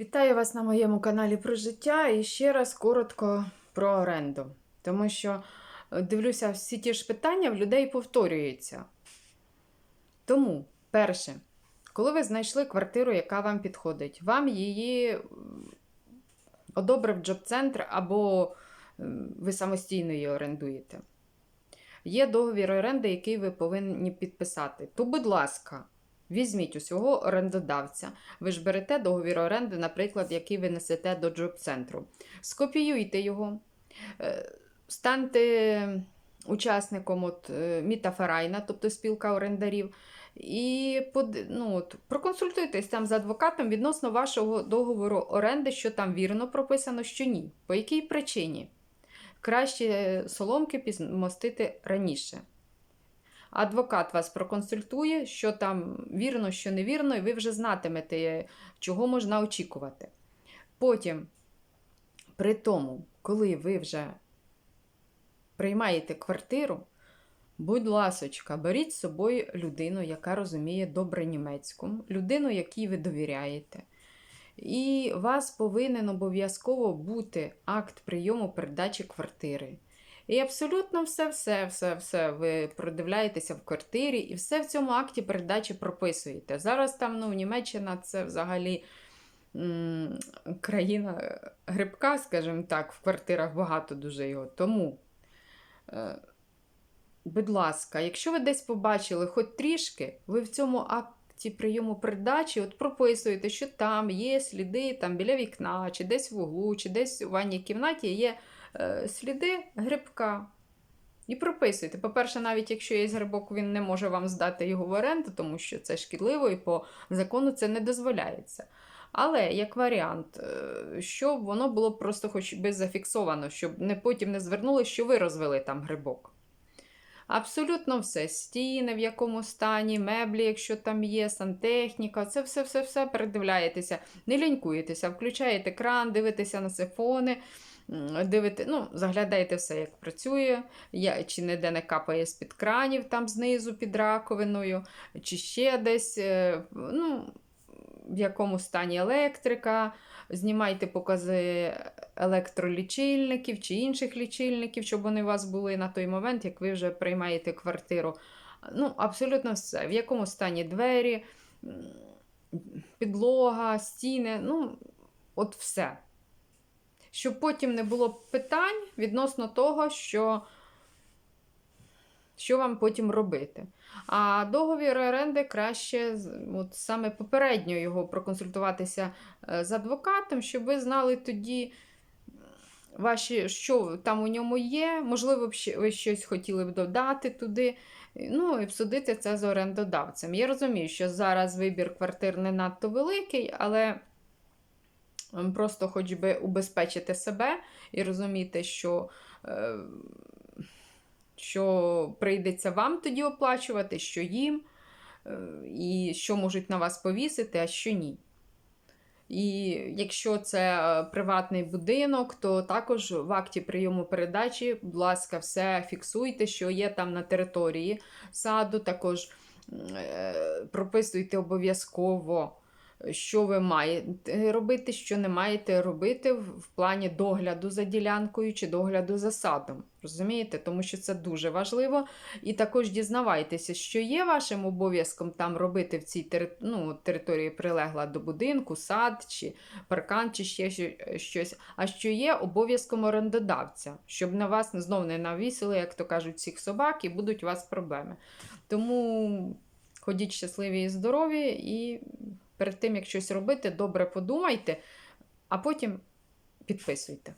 Вітаю вас на моєму каналі про життя і ще раз коротко про оренду. Тому що е, дивлюся, всі ті ж питання в людей повторюються. Тому, перше, коли ви знайшли квартиру, яка вам підходить, вам її одобрив джоб-центр або ви самостійно її орендуєте. Є договір оренди, який ви повинні підписати. То, будь ласка, візьміть у свого орендодавця. Ви ж берете договір оренди, наприклад, який ви несете до джоб-центру. Скопіюйте його, е, станьте учасником от, е, Міта тобто спілка орендарів, і ну, от, проконсультуйтесь там з адвокатом відносно вашого договору оренди, що там вірно прописано, що ні. По якій причині? Краще соломки підмостити раніше. Адвокат вас проконсультує, що там вірно, що невірно, і ви вже знатимете, чого можна очікувати. Потім, при тому, коли ви вже приймаєте квартиру, будь ласочка, беріть з собою людину, яка розуміє добре німецьку, людину, якій ви довіряєте. І вас повинен обов'язково бути акт прийому передачі квартири. І абсолютно все, все, все ви продивляєтеся в квартирі, і все в цьому акті передачі прописуєте. Зараз там ну, Німеччина це взагалі м, країна грибка, скажімо так, в квартирах багато дуже його. Тому, е, будь ласка, якщо ви десь побачили хоч трішки, ви в цьому акті прийому передачі от прописуєте, що там є сліди там біля вікна, чи десь в углу, чи десь у ванній кімнаті є е, сліди грибка. І прописуйте. По-перше, навіть якщо є грибок, він не може вам здати його в оренду, тому що це шкідливо і по закону це не дозволяється. Але як варіант, е, щоб воно було просто хоч би зафіксовано, щоб не потім не звернули, що ви розвели там грибок. Абсолютно все. Стіни, в якому стані, меблі, якщо там є, сантехніка, це все-все-все передивляєтеся, не лінькуєтеся, включаєте кран, дивитеся на сифони, дивите, ну, заглядаєте все, як працює, я, чи ніде не капає з-під кранів там знизу під раковиною, чи ще десь. е, ну, в якому стані електрика, знімайте покази електролічильників чи інших лічильників, щоб вони у вас були на той момент, як ви вже приймаєте квартиру. Ну, абсолютно все. В якому стані двері, підлога, стіни, ну, от все. Щоб потім не було питань відносно того, що, що вам потім робити. А договір оренди краще от саме попередньо його проконсультуватися е, з адвокатом, щоб ви знали тоді, ваші, що там у ньому є. Можливо, ви щось хотіли б додати туди. Ну і обсудити це з орендодавцем. Я розумію, що зараз вибір квартир не надто великий, але просто хоч би убезпечити себе і розуміти, що. Е, що прийдеться вам тоді оплачувати, що їм, е, і що можуть на вас повісити, а що ні. І якщо це е, приватний будинок, то також в акті прийому передачі, будь ласка, все фіксуйте, що є там на території саду. Також е, прописуйте обов'язково, що ви маєте робити, що не маєте робити в плані догляду за ділянкою чи догляду за садом. Розумієте? Тому що це дуже важливо. І також дізнавайтеся, що є вашим обов'язком там робити в цій ну, території прилегла до будинку, сад чи паркан, чи ще щось, а що є обов'язком орендодавця, щоб на вас знов не навісили, як то кажуть, всіх собак, і будуть у вас проблеми. Тому ходіть щасливі і здорові, і перед тим, як щось робити, добре подумайте, а потім підписуйте.